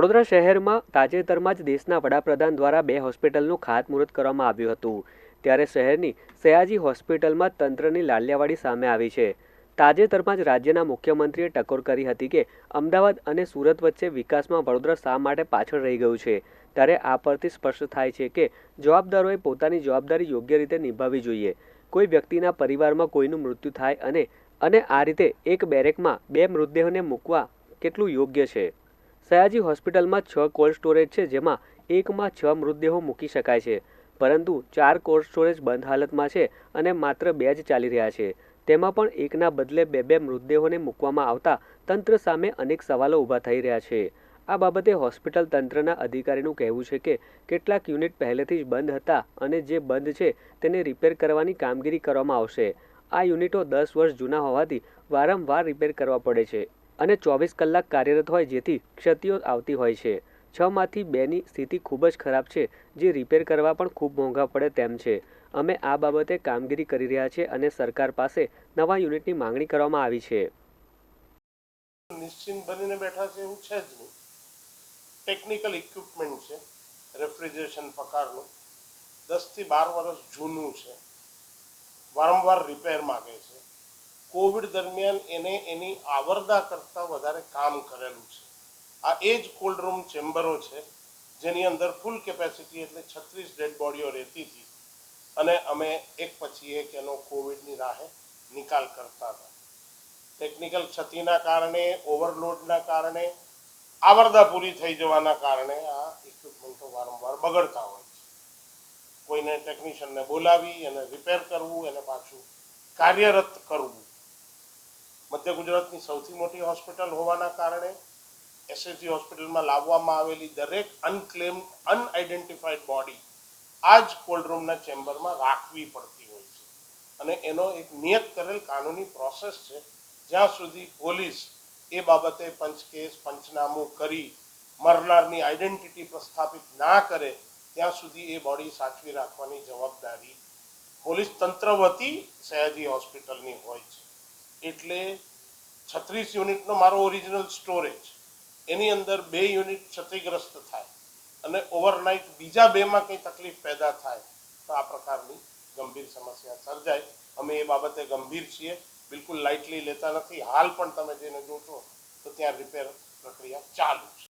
વડોદરા શહેરમાં તાજેતરમાં જ દેશના વડાપ્રધાન દ્વારા બે હોસ્પિટલનું ખાતમુહૂર્ત કરવામાં આવ્યું હતું. ત્યારે શહેરની સયાજી હોસ્પિટલમાં તંત્રની લાલિયાવાડી સામે આવી છે. તાજેતરમાં જ રાજ્યના મુખ્યમંત્રીએ ટકોર કરી હતી કે અમદાવાદ અને સુરત વચ્ચે વિકાસમાં વડોદરા શા માટે પાછળ રહી ગયું છે. ત્યારે આ પરથી સ્પષ્ટ થાય છે કે જવાબદારોએ પોતાની જવાબદારી યોગ્ય રીતે નિભાવવી જોઈએ. કોઈ વ્યક્તિના પરિવારમાં કોઈનું મૃત્યુ થાય અને અને આ રીતે એક બેરેકમાં બે મૃતદેહોને મૂકવા કેટલું યોગ્ય છે? સયાજી હોસ્પિટલમાં છ કોલ્ડ સ્ટોરેજ છે, જેમાં એકમાં છ મૃતદેહો મૂકી શકાય છે. પરંતુ ચાર કોલ્ડ સ્ટોરેજ બંધ હાલતમાં છે અને માત્ર બે જ ચાલી રહ્યા છે. તેમાં પણ એકના બદલે બે બે મૃતદેહોને મૂકવામાં આવતા તંત્ર સામે અનેક સવાલો ઊભા થઈ રહ્યા છે. આ બાબતે હોસ્પિટલ તંત્રના અધિકારીનું કહેવું છે કે કેટલાક યુનિટ પહેલેથી જ બંધ હતા અને જે બંધ છે તેને રિપેર કરવાની કામગીરી કરવામાં આવશે. આ યુનિટો દસ વર્ષ જૂના હોવાથી વારંવાર રિપેર કરવા પડે છે. અને ચોવીસ કલાક કાર્યરત હોય જેથી ક્ષતિઓ આવતી હોય છે. છમાંથી બેની સ્થિતિ ખૂબ જ ખરાબ છે, જે રિપેર કરવા પણ ખૂબ મોંઘા પડે તેમ છે. અમે આ બાબતે કામગીરી કરી રહ્યા છે અને સરકાર પાસે નવા યુનિટની માંગણી કરવામાં આવી છે. નિશ્ચિંત બનીને બેઠા છે એવું છે જ નહીં. ટેકનિકલ ઇક્વિપમેન્ટ છે રેફ્રિજરેશન પ્રકારનું દસથી બાર વર્ષ જૂનું છે. વારંવાર રિપેર માગે છે. કોવિડ દરમિયાન એને એની આવરદા કરતાં વધારે કામ કરેલું છે. આ એ જ કોલ્ડ રૂમ ચેમ્બરો છે, જેની અંદર ફૂલ કેપેસિટી એટલે છત્રીસ ડેડ બોડીઓ રહેતી હતી. અને અમે એક પછી એક એનો કોવિડની રાહે નિકાલ કરતા હતા. ટેકનિકલ ક્ષતિના કારણે ઓવરલોડના કારણે, આવરદા પૂરી થઈ જવાના કારણે આ ઇક્વિપમેન્ટો વારંવાર બગડતા હોય છે. કોઈને ટેકનિશિયનને બોલાવી, એને રિપેર કરવું, એને પાછું કાર્યરત કરવું. મધ્ય ગુજરાતની સૌથી મોટી હોસ્પિટલ હોવાના કારણે એસએસજી હોસ્પિટલમાં લાવવામાં આવેલી દરેક અનક્લેમ અનઆઇડેન્ટિફાઈડ બોડી આ જ કોલ્ડ રૂમના ચેમ્બરમાં રાખવી પડતી હોય છે. અને એનો એક નિયત કરેલ કાનૂની પ્રોસેસ છે, જ્યાં સુધી પોલીસ એ બાબતે પંચકેસ, પંચનામું કરી મરનારની આઈડેન્ટિટી પ્રસ્થાપિત ના કરે, ત્યાં સુધી એ બોડી સાચવી રાખવાની જવાબદારી પોલીસ તંત્ર વતી સયાજી હોસ્પિટલની હોય છે. એટલે છત્રીસ યુનિટનો મારો ઓરિજિનલ સ્ટોરેજ એની અંદર બે યુનિટ ક્ષતિગ્રસ્ત થાય અને ઓવરનાઇટ બીજા બેમાં કંઈ તકલીફ પેદા થાય, તો આ પ્રકારની ગંભીર સમસ્યા સર્જાય. અમે એ બાબતે ગંભીર છીએ, બિલકુલ લાઇટલી લેતા નથી. હાલ પણ તમે જેને જોશો તો ત્યાં રિપેર પ્રક્રિયા ચાલુ છે.